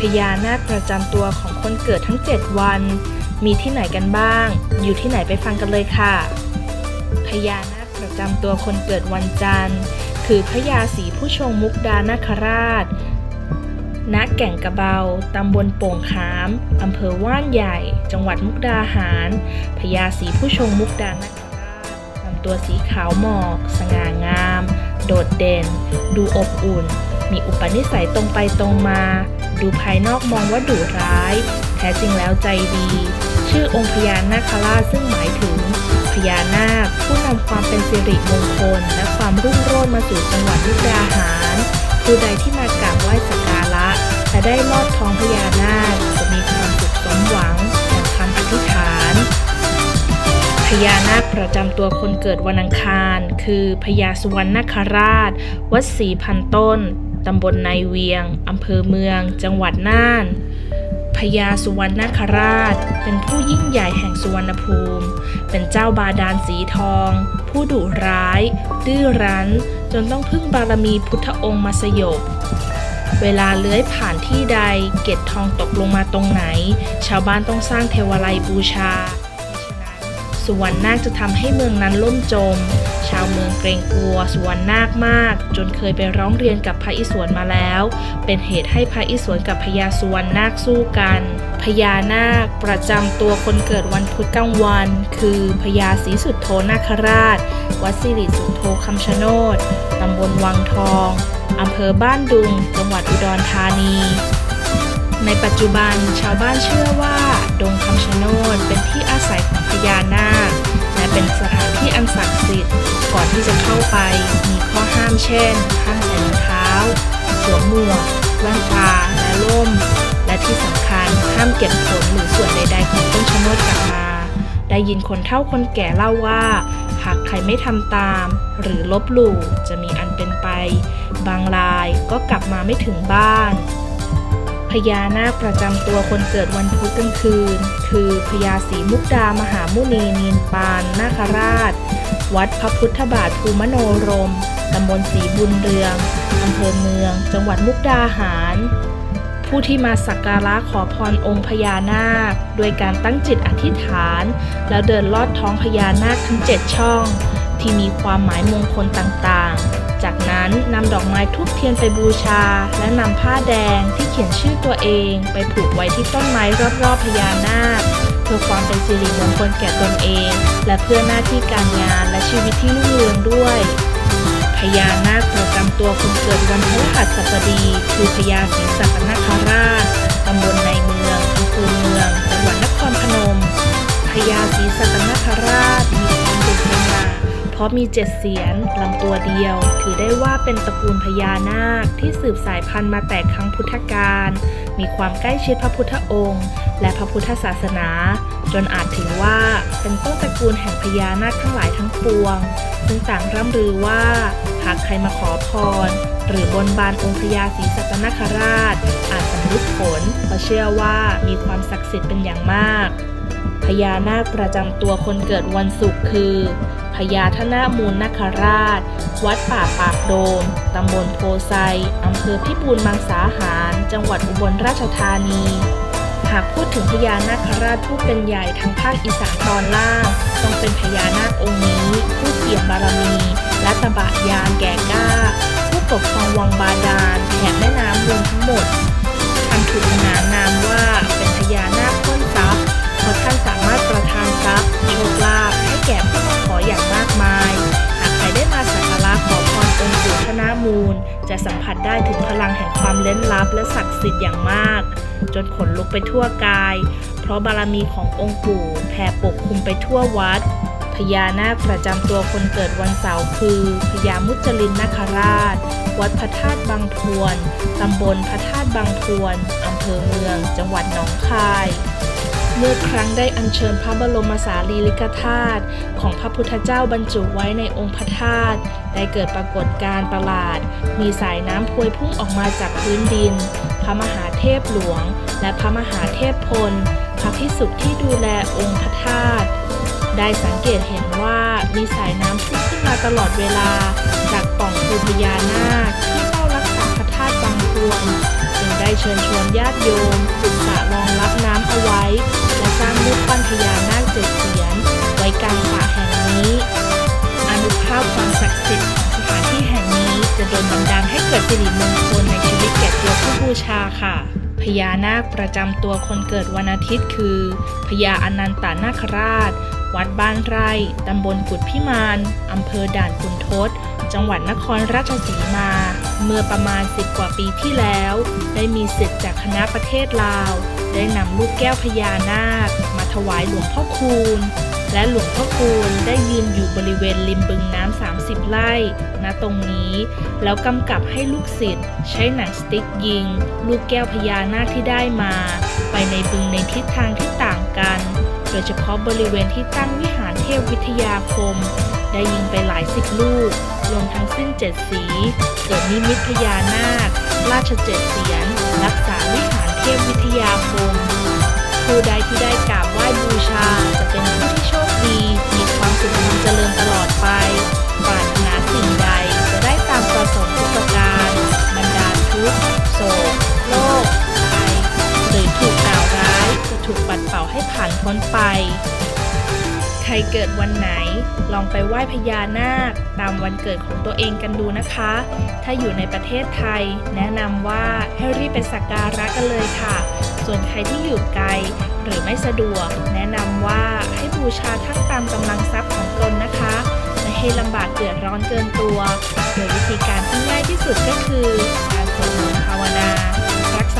พญานาคประจำตัวของคนเกิดทั้ง 7 วัน มีที่ไหนกันบ้าง อยู่ที่ไหนไปฟังกันเลยค่ะ พญานาคประจำตัวคนเกิดวันจันทร์ คือพญาศรีผู้ชงมุกดานาคราช ณ แก่งกระเบา ตำบลโป่งขาม อำเภอว่านใหญ่ จังหวัดมุกดาหาร พญาศรีผู้ชงมุกดานาคราชลำตัวสีขาวหมอก สง่างาม โดดเด่น ดูอบอุ่น มีอุปนิสัยตรงไปตรงมา ดูภายนอกมองว่าดุร้าย แท้จริงแล้วใจดี ชื่อองค์พญานาคราชซึ่งหมายถึงพญานาคผู้นำความเป็นสิริมงคล และความรุ่งโรจน์มาสู่จังหวัดมุกดาหาร ผู้ใดที่มากราบไหว้สักการะและได้ลอดท้องพญานาคจะมีความสุขสมหวังดังคำอธิษฐานพญานาคประจำตัวคนเกิดวันอังคาร คือพญาสุวรรณนคราช วัดศรีพันต้น ตำบลในเวียง อำเภอเมือง จังหวัดน่าน พญาสุวรรณนคราช เป็นผู้ยิ่งใหญ่แห่งสุวรรณภูมิ เป็นเจ้าบาดาลสีทอง ผู้ดุร้าย ดื้อรั้น จนต้องพึ่งบารมีพุทธองค์มาสยบเวลาเลื้อยผ่านที่ใด เกล็ดทองตกลงมาตรงไหน ชาวบ้านต้องสร้างเทวาลัยบูชา สุวรรณนาคจะทำให้เมืองนั้นล่มจม ชาวเมืองเกรงกลัวสุวรรณนาคมาก จนเคยไปร้องเรียนกับพระอิศวรมาแล้ว เป็นเหตุให้พระอิศวรกับพญาสุวรรณนาคสู้กันพญานาคประจำตัวคนเกิดวันพุธกลางวัน คือพญาศรีสุดโทนาคราช วัดสิริสุทโธคำชะโนดตำบลวังทองอำเภอบ้านดุง จังหวัดอุดรธานี ในปัจจุบันชาวบ้านเชื่อว่า ดงคำชะโนดเป็นที่อาศัยของ ญานาคและเป็นสถานที่อันศักดิ์สิทธิ์ ก่อนที่จะเข้าไปมีข้อห้ามเช่น ห้ามใส่รองเท้า สวมหมวกแว่นตาและร่ม และที่สำคัญห้ามเก็บผลหรือส่วนใดๆของต้นชะโนดกลับมา ได้ยินคนเฒ่าคนแก่เล่าว่า หากใครไม่ทำตาม หรือลบหลู่จะมีอันเป็นไป บางรายก็กลับมาไม่ถึงบ้าน พญานาคประจำตัวคนเกิดวันพุธกลางคืน คือพญาศรีมุกดามหามุนีนีนปาน นาคราช วัดพระพุทธบาทภูมโนรม ตำบลศรีบุญเรือง อำเภอเมือง จังหวัดมุกดาหาร ผู้ที่มาสักการะขอพรองค์พญานาค โดยการตั้งจิตอธิษฐาน แล้วเดินลอดท้องพญานาคทั้งเจ็ดช่อง ที่มีความหมายมงคลต่างๆ จากนั้นนำดอกไม้ทุบเทียนไปบูชา และนำผ้าแดงที่เขียนชื่อตัวเองไปผูกไว้ที่ต้นไม้รอบๆพญานาคเพื่อความเป็นสิริมงคลแก่ตนเอง และเพื่อหน้าที่การงานและชีวิตที่รุ่งเรืองด้วยพญานาคประจำตัวคนเกิดวันพฤหัสบดี คือพญาศรีสัตนคราชตำบลในเมืองอำเภอเมือง จังหวัดนครพนม พญาศรีสัตนคราช ราะมีเจ็ดเสียนลำตัวเดียว ถือได้ว่าเป็นตระกูลพญานาคที่สืบสายพันธุ์มาแต่ครั้งพุทธกาลมีความใกล้ชิดพระพุทธองค์ และพระพุทธศาสนา จนอาจถือว่าเป็นต้นตระกูลแห่งพญานาคทั้งหลายทั้งปวง ซึ่งต่างร่ำลือว่า หากใครมาขอพร หรือบนบานองค์พญาศรีสัตนคราช อาจสำลิดผลเพราะเชื่อว่ามีความศักดิ์สิทธิ์เป็นอย่างมากพญานาคประจำตัวคนเกิดวันศุกร์คือ พญาธนามูลนคราช วัดป่าปากโดม ตำบลโพไซอำเภอพิบูลมังสาหาร จังหวัดอุบลราชธานี หากพูดถึงพญานาคราชผู้เป็นใหญ่ทางภาคอีสานตอนล่าง ต้องเป็นพญานาคองค์นี้ผู้เปี่ยมบารมี และตบะยานแก่กล้า ผู้ปกครองวังบาดาลแถบแม่น้ำมูลทั้งหมดท่านถูกนานนามว่า มูล จะสัมผัสได้ถึงพลังแห่งความเล้นลับ และศักดิ์สิทธิ์อย่างมาก จนขนลุกไปทั่วกาย เพราะบารมีขององค์ปู่แผ่ปกคลุมไปทั่ววัด พญานาคประจำตัวคนเกิดวันเสาร์คือพญามุจลินนาคราช วัดพระธาตุบางพวนตำบลพระธาตุบางพวนอำเภอเมือง จังหวัดหนองคาย เมื่อครั้งได้อัญเชิญพระบรมสารีริกธาตุของพระพุทธเจ้าบรรจุไว้ในองค์พระธาตุได้เกิดปรากฏการณ์ประหลาด มีสายน้ำพวยพุ่งออกมาจากพื้นดิน พระมหาเทพหลวง และพระมหาเทพพล พระพิสุที่ดูแลองค์พระธาตุได้สังเกตเห็นว่ามีสายน้ำพุ่งขึ้นมาตลอดเวลา จากป่องภูพญานาคที่เฝ้ารักษาพระธาตุบางพวนจึง ได้เชิญชวนญาติโยมขุดสระรองรับน้ำเอาไว้ และสร้างรูปปั้นพญานาคเจ็ดเสียนไว้กลางป่าแห่งนี้ อนุภาพความศักดิ์สิทธิ์ของสถานที่แห่งนี้จะโดนบันดาลให้เกิดสิริมงคลในชีวิตแก่ตัวผู้บูชาค่ะพญานาคประจำตัวคนเกิดวันอาทิตย์คือพญาอนันตานาคราช วัดบ้านไร่ ตำบลกุดพิมาน อำเภอด่านขุนทดจังหวัดนครราชสีมา เมื่อประมาณ10กว่าปีที่แล้ว ได้มีสิทธิ์จากคณะประเทศลาว ได้นำลูกแก้วพญานาค มาถวายหลวงพ่อคูณ และหลวงพ่อคูณได้ยืนอยู่บริเวณริมบึงน้ำ30 ไร่ณตรงนี้ แล้วกำกับให้ลูกศิษย์ใช้หนังสติ๊กยิง ลูกแก้วพญานาคที่ได้มา ไปในบึงในทิศทางที่ต่างกัน โดยเฉพาะบริเวณที่ตั้งวิหารเทพวิทยาคม ได้ยิงไปหลายสิบลูกรวมทั้งสิ้นเจ็ดสีเกิดนิมิตพญานาค ราชเจ็ดเสียน รักษาวิหารเทพวิทยาคม ผู้ใดที่ได้กราบไหว้บูชาจะเป็นผู้ที่โชคดี มีความสุขความเจริญตลอดไป พ้นไป ใครเกิดวันไหน ลองไปไหว้พญานาค ตามวันเกิดของตัวเองกันดูนะคะ ถ้าอยู่ในประเทศไทย แนะนำว่าให้รีบไปสักการะกันเลยค่ะ ส่วนใครที่อยู่ไกลหรือไม่สะดวก แนะนำว่าให้บูชาทักตามกำลังทรัพย์ของตนนะคะไม่ให้ลำบากเดือดร้อนเกินตัวโดยวิธีการที่ง่ายที่สุดก็คือการสวดมนต์ภาวนารักษา